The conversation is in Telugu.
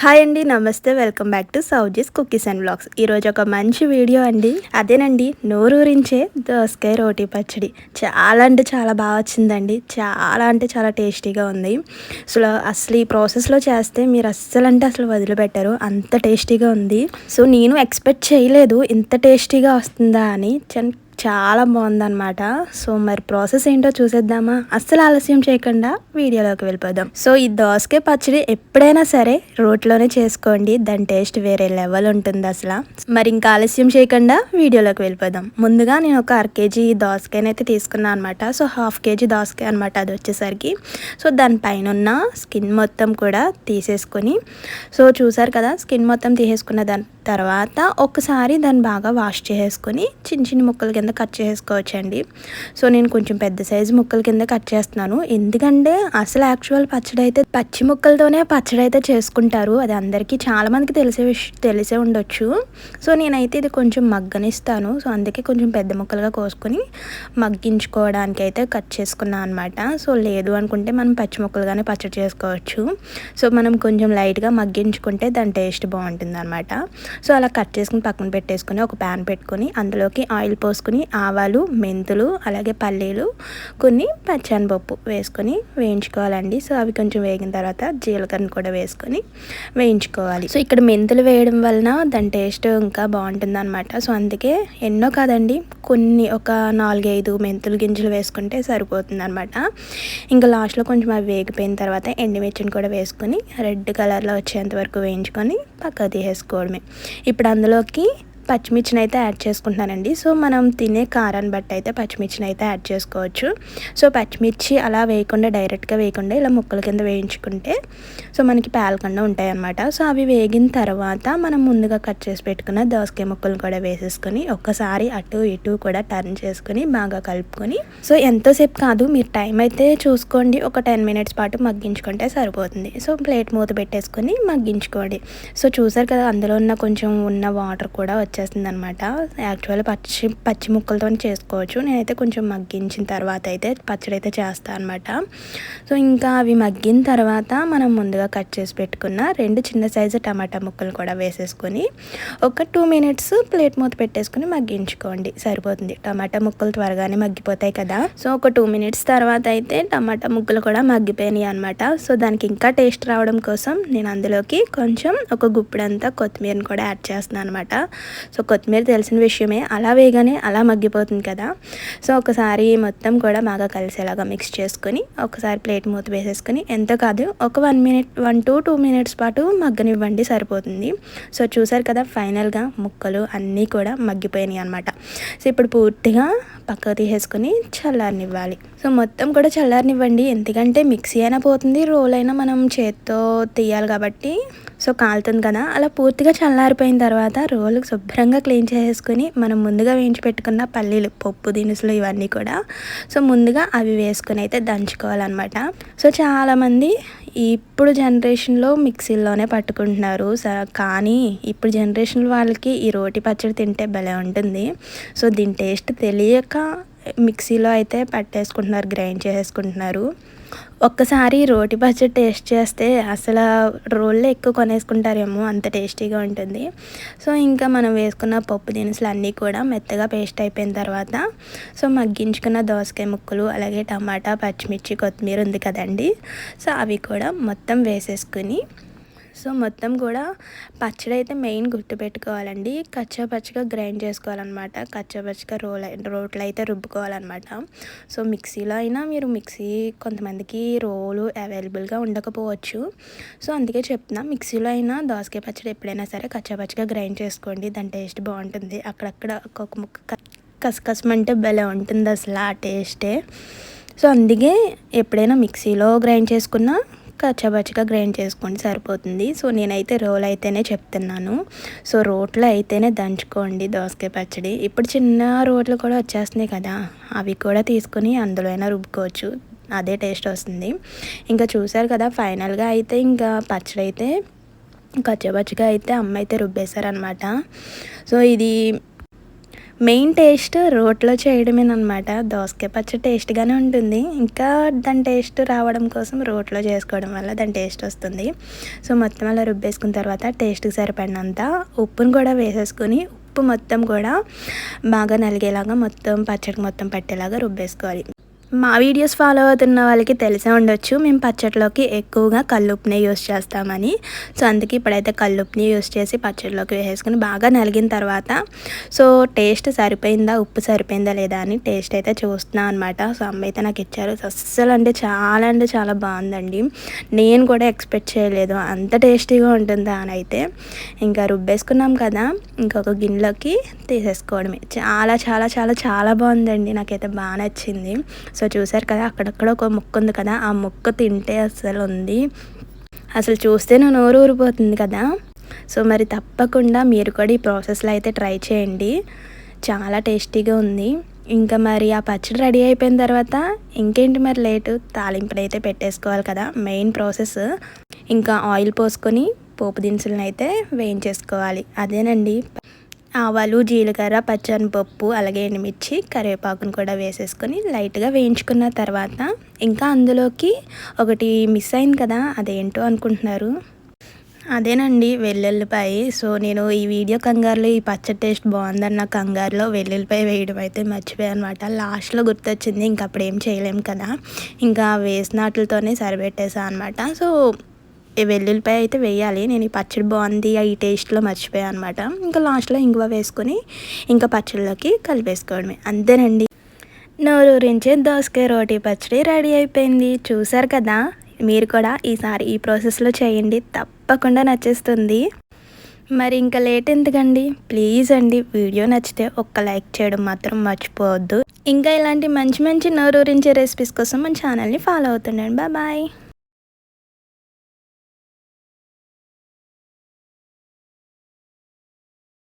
హాయ్ అండి నమస్తే. Welcome back to Souji's cookies and blogs. ఈరోజు ఒక మంచి వీడియో అండి. అదేనండి నోరూరించే దోసకాయ రోటీ పచ్చడి. చాలా అంటే చాలా బాగా వచ్చిందండి. చాలా అంటే చాలా టేస్టీగా ఉంది. అసలు అసలు ఈ ప్రాసెస్లో చేస్తే మీరు అస్సలు అంటే అసలు వదిలిపెట్టారు. అంత టేస్టీగా ఉంది. సో నేను ఎక్స్పెక్ట్ చేయలేదు ఇంత టేస్టీగా వస్తుందా అని. చాలా బాగుందన్నమాట. సో మరి ప్రాసెస్ ఏంటో చూసేద్దామా? అస్సలు ఆలస్యం చేయకుండా వీడియోలోకి వెళ్ళిపోదాం. సో ఈ దోసకాయ పచ్చడి ఎప్పుడైనా సరే రోట్లోనే చేసుకోండి. దాని టేస్ట్ వేరే లెవెల్ ఉంటుంది అసలు. మరి ఇంకా ఆలస్యం చేయకుండా వీడియోలోకి వెళ్ళిపోదాం. ముందుగా నేను ఒక అర కేజీ దోసకాయని అయితే తీసుకున్నాను అనమాట సో హాఫ్ కేజీ దోసకాయ అనమాట అది వచ్చేసరికి. సో దానిపైన ఉన్న స్కిన్ మొత్తం కూడా తీసేసుకొని. సో చూసారు కదా స్కిన్ మొత్తం తీసేసుకున్న దాని తర్వాత ఒకసారి దాన్ని బాగా వాష్ చేసుకొని చిన్న చిన్న ముక్కల కింద కట్ చేసుకోవచ్చండి. సో నేను కొంచెం పెద్ద సైజు ముక్కల కింద కట్ చేస్తున్నాను. ఎందుకంటే అసలు యాక్చువల్ పచ్చడి అయితే పచ్చి ముక్కలతోనే పచ్చడి అయితే చేసుకుంటారు. అది అందరికీ చాలామందికి తెలిసే విష తెలిసే ఉండొచ్చు. సో నేనైతే ఇది కొంచెం మగ్గనిస్తాను. సో అందుకే కొంచెం పెద్ద ముక్కలుగా కోసుకొని మగ్గించుకోవడానికి అయితే కట్ చేసుకున్నాను అనమాట సో లేదు అనుకుంటే మనం పచ్చి ముక్కలుగానే పచ్చడి చేసుకోవచ్చు. సో మనం కొంచెం లైట్గా మగ్గించుకుంటే దాని టేస్ట్ బాగుంటుంది అనమాట సో అలా కట్ చేసుకుని పక్కన పెట్టేసుకుని ఒక ప్యాన్ పెట్టుకొని అందులోకి ఆయిల్ పోసుకొని ఆవాలు మెంతులు అలాగే పల్లీలు కొన్ని పచ్చనిపప్పు వేసుకొని వేయించుకోవాలండి. సో అవి కొంచెం వేగిన తర్వాత జీలకర్ర కూడా వేసుకొని వేయించుకోవాలి. సో ఇక్కడ మెంతులు వేయడం వలన దాని టేస్ట్ ఇంకా బాగుంటుంది అనమాట సో అందుకే ఎన్నో కాదండి కొన్ని ఒక నాలుగైదు మెంతులు గింజలు వేసుకుంటే సరిపోతుంది అనమాట ఇంకా లాస్ట్లో కొంచెం అవి వేగిపోయిన తర్వాత ఎండుమిర్చిని కూడా వేసుకొని రెడ్ కలర్లో వచ్చేంత వరకు వేయించుకొని పక్కకు తీసేసుకోవడమే. ఇప్పుడు అందులోకి పచ్చిమిర్చిని అయితే యాడ్ చేసుకుంటున్నానండి. సో మనం తినే కారాన్ని బట్టి అయితే పచ్చిమిర్చిని అయితే యాడ్ చేసుకోవచ్చు. సో పచ్చిమిర్చి అలా వేయకుండా డైరెక్ట్గా వేయకుండా ఇలా ముక్కల కింద వేయించుకుంటే సో మనకి పేలకుండా ఉంటాయి అన్నమాట సో అవి వేగిన తర్వాత మనం ముందుగా కట్ చేసి పెట్టుకున్న దోసకాయ ముక్కలు కూడా వేసేసుకొని ఒక్కసారి అటు ఇటు కూడా టర్న్ చేసుకుని బాగా కలుపుకొని సో ఎంతోసేపు కాదు మీరు టైం అయితే చూసుకోండి. ఒక టెన్ మినిట్స్ పాటు మగ్గించుకుంటే సరిపోతుంది. సో ప్లేట్ మూత పెట్టేసుకొని మగ్గించుకోండి. సో చూసారు కదా అందులో ఉన్న కొంచెం ఉన్న వాటర్ కూడా వచ్చి వచ్చేస్తుంది అనమాట యాక్చువల్ పచ్చి పచ్చి ముక్కలతో చేసుకోవచ్చు. నేనైతే కొంచెం మగ్గించిన తర్వాత అయితే పచ్చడి అయితే చేస్తాను అనమాట. సో ఇంకా అవి మగ్గిన తర్వాత మనం ముందుగా కట్ చేసి పెట్టుకున్న రెండు చిన్న సైజు టమాటా ముక్కలు కూడా వేసేసుకొని ఒక టూ మినిట్స్ ప్లేట్ మూత పెట్టేసుకొని మగ్గించుకోండి. సరిపోతుంది. టమాటా ముక్కలు త్వరగానే మగ్గిపోతాయి కదా. సో ఒక టూ మినిట్స్ తర్వాత అయితే టమాటా ముక్కలు కూడా మగ్గిపోయినాయి అనమాట. సో దానికి ఇంకా టేస్ట్ రావడం కోసం నేను అందులోకి కొంచెం ఒక గుప్పిడంతా కొత్తిమీరని కూడా యాడ్ చేస్తున్నాను అనమాట సో కొత్తిమీర తెలిసిన విషయమే. అలా వేగానే అలా మగ్గిపోతుంది కదా. సో ఒకసారి మొత్తం కూడా బాగా కలిసేలాగా మిక్స్ చేసుకొని ఒకసారి ప్లేట్ మూత వేసేసుకొని ఎంత కాదు ఒక one minute one to two minutes పాటు మగ్గనివ్వండి సరిపోతుంది. సో చూసారు కదా ఫైనల్గా ముక్కలు అన్నీ కూడా మగ్గిపోయినాయి అనమాట సో ఇప్పుడు పూర్తిగా పక్కకు తీసేసుకొని చల్లారనివ్వాలి. సో మొత్తం కూడా చల్లారనివ్వండి. ఎందుకంటే మిక్సీ అయినా పోతుంది రోల్ అయినా మనం చేత్తో తీయాలి కాబట్టి. సో కాలుతుంది కదా. అలా పూర్తిగా చల్లారిపోయిన తర్వాత రోలు శుభ్రంగా క్లీన్ చేసేసుకుని మనం ముందుగా వేయించి పెట్టుకున్న పల్లీలు పప్పు దినుసులు ఇవన్నీ కూడా సో ముందుగా అవి వేసుకుని అయితే దంచుకోవాలన్నమాట. సో చాలామంది ఇప్పుడు జనరేషన్లో మిక్సీల్లోనే పట్టుకుంటున్నారు. కానీ ఇప్పుడు జనరేషన్ వాళ్ళకి ఈ రోటి పచ్చడి తింటే భలే ఉంటుంది. సో దీని టేస్ట్ తెలియక మిక్సీలో అయితే పట్టేసుకుంటున్నారు గ్రైండ్ చేసేసుకుంటున్నారు. ఒక్కసారి రోటి పచ్చడి టేస్ట్ చేస్తే అసలు రోల్లో ఎక్కువ కొనేసుకుంటారేమో అంత టేస్టీగా ఉంటుంది. సో ఇంకా మనం వేసుకున్న పప్పు దినుసులు అన్నీ కూడా మెత్తగా పేస్ట్ అయిపోయిన తర్వాత సో మగ్గించుకున్న దోసకాయ ముక్కలు అలాగే టమాటా పచ్చిమిర్చి కొత్తిమీర ఉంది కదండి. సో అవి కూడా మొత్తం వేసేసుకుని సో మొత్తం కూడా పచ్చడి అయితే మెయిన్ గుర్తుపెట్టుకోవాలండి. కచ్చాపచ్చగా గ్రైండ్ చేసుకోవాలన్నమాట. కచ్చా రోల్ రోట్లు అయితే రుబ్బుకోవాలన్నమాట. సో మిక్సీలో అయినా మీరు మిక్సీ కొంతమందికి రోలు అవైలబుల్గా ఉండకపోవచ్చు. సో అందుకే చెప్తున్నా మిక్సీలో అయినా దోసకాయ పచ్చడి ఎప్పుడైనా సరే కచ్చాపచ్చగా గ్రైండ్ చేసుకోండి. దాని టేస్ట్ బాగుంటుంది. అక్కడక్కడ ఒక్కొక్క ముక్క కసకసమంటే భలే ఉంటుంది అసలు ఆ టేస్టే. సో అందుకే ఎప్పుడైనా మిక్సీలో గ్రైండ్ చేసుకున్నా కచ్చబచ్చగా గ్రైండ్ చేసుకోండి సరిపోతుంది. సో నేనైతే రోల్ అయితేనే చెప్తున్నాను. సో రోట్లో అయితేనే దంచుకోండి దోసకాయ పచ్చడి. ఇప్పుడు చిన్న రోట్లు కూడా వచ్చేస్తున్నాయి కదా అవి కూడా తీసుకొని అందులో అయినా రుబ్బుకోవచ్చు. అదే టేస్ట్ వస్తుంది. ఇంకా చూసారు కదా ఫైనల్గా అయితే ఇంకా పచ్చడి అయితే కచ్చబచ్చగా అయితే అమ్మ అయితే రుబ్బేశారనమాట సో ఇది మెయిన్ టేస్ట్ రోట్లో చేయడమేనమాట దోసకాయ పచ్చడి టేస్ట్గానే ఉంటుంది. ఇంకా దాని టేస్ట్ రావడం కోసం రోట్లో చేసుకోవడం వల్ల దాని టేస్ట్ వస్తుంది. సో మొత్తం అలా రుబ్బేసుకున్న తర్వాత టేస్ట్కి సరిపడినంత ఉప్పును కూడా వేసేసుకొని ఉప్పు మొత్తం కూడా బాగా నలిగేలాగా మొత్తం పచ్చడికి మొత్తం పట్టేలాగా రుబ్బేసుకోవాలి. మా వీడియోస్ ఫాలో అవుతున్న వాళ్ళకి తెలిసే ఉండొచ్చు. మేము పచ్చడిలోకి ఎక్కువగా కల్లుప్పుని యూస్ చేస్తామని. సో అందుకే ఇప్పుడైతే కల్లుప్పుని యూస్ చేసి పచ్చడిలోకి వేసేసుకుని బాగా నలిగిన తర్వాత సో టేస్ట్ సరిపోయిందా ఉప్పు సరిపోయిందా లేదా అని టేస్ట్ అయితే చూస్తున్నాను అనమాట సో అమ్మ అయితే నాకు ఇచ్చారు. అస్సలు అంటే చాలా అంటే చాలా బాగుందండి. నేను కూడా ఎక్స్పెక్ట్ చేయలేదు. అంత టేస్టీగా ఉంటుందా అని అయితే. ఇంకా రుబ్బేసుకున్నాం కదా ఇంకొక గిన్నెలోకి తీసేసుకోవడమే. చాలా చాలా చాలా చాలా బాగుందండి. నాకైతే బాగా నచ్చింది. సో చూసారు కదా అక్కడక్కడ ఒక ముక్క ఉంది కదా ఆ ముక్క తింటే అసలు ఉంది అసలు చూస్తే నోరు ఊరిపోతుంది కదా. సో మరి తప్పకుండా మీరు కూడా ఈ ప్రాసెస్లో అయితే ట్రై చేయండి. చాలా టేస్టీగా ఉంది. ఇంకా మరి ఆ పచ్చడి రెడీ అయిపోయిన తర్వాత ఇంకేంటి మరి లేటు? తాలింపులు అయితే పెట్టేసుకోవాలి కదా మెయిన్ ప్రాసెస్. ఇంకా ఆయిల్ పోసుకొని పోపు దినుసులను అయితే వేయించేసుకోవాలి. అదేనండి ఆవాలు జీలకర్ర పచ్చనిపప్పు అలాగే ఎండుమిర్చి కరివేపాకును కూడా వేసేసుకొని లైట్గా వేయించుకున్న తర్వాత ఇంకా అందులోకి ఒకటి మిస్ అయింది కదా అదేంటో అనుకుంటున్నారు. అదేనండి వెల్లుల్లిపాయ. సో నేను ఈ వీడియో కంగారులో ఈ పచ్చడి టేస్ట్ బాగుందన్న కంగారులో వెల్లుల్లిపాయ వేయడం అయితే మర్చిపోయాను అనమాట లాస్ట్లో గుర్తొచ్చింది ఇంకప్పుడు ఏం చేయలేము కదా. ఇంకా వేసినట్లతోనే సరిపెట్టేసా అనమాట సో వెల్లుల్లిపాయ అయితే వేయాలి. నేను ఈ పచ్చడి బాగుంది ఈ టేస్ట్లో మర్చిపోయాను అనమాట ఇంకా లాస్ట్లో ఇంగువ వేసుకొని ఇంకా పచ్చడిలోకి కలిపేసుకోవడమే. అంతేనండి. నోరూరించే దోసకాయ రోటీ పచ్చడి రెడీ అయిపోయింది. చూసారు కదా? మీరు కూడా ఈసారి ఈ ప్రాసెస్లో చేయండి. తప్పకుండా నచ్చేస్తుంది. మరి ఇంకా లేట్ ఎందుకండి? ప్లీజ్ అండి వీడియో నచ్చితే ఒక్క లైక్ చేయడం మాత్రం మర్చిపోవద్దు. ఇంకా ఇలాంటి మంచి మంచి నోరూరించే రెసిపీస్ కోసం మన ఛానల్ని ఫాలో అవుతుండండి. బాయ్.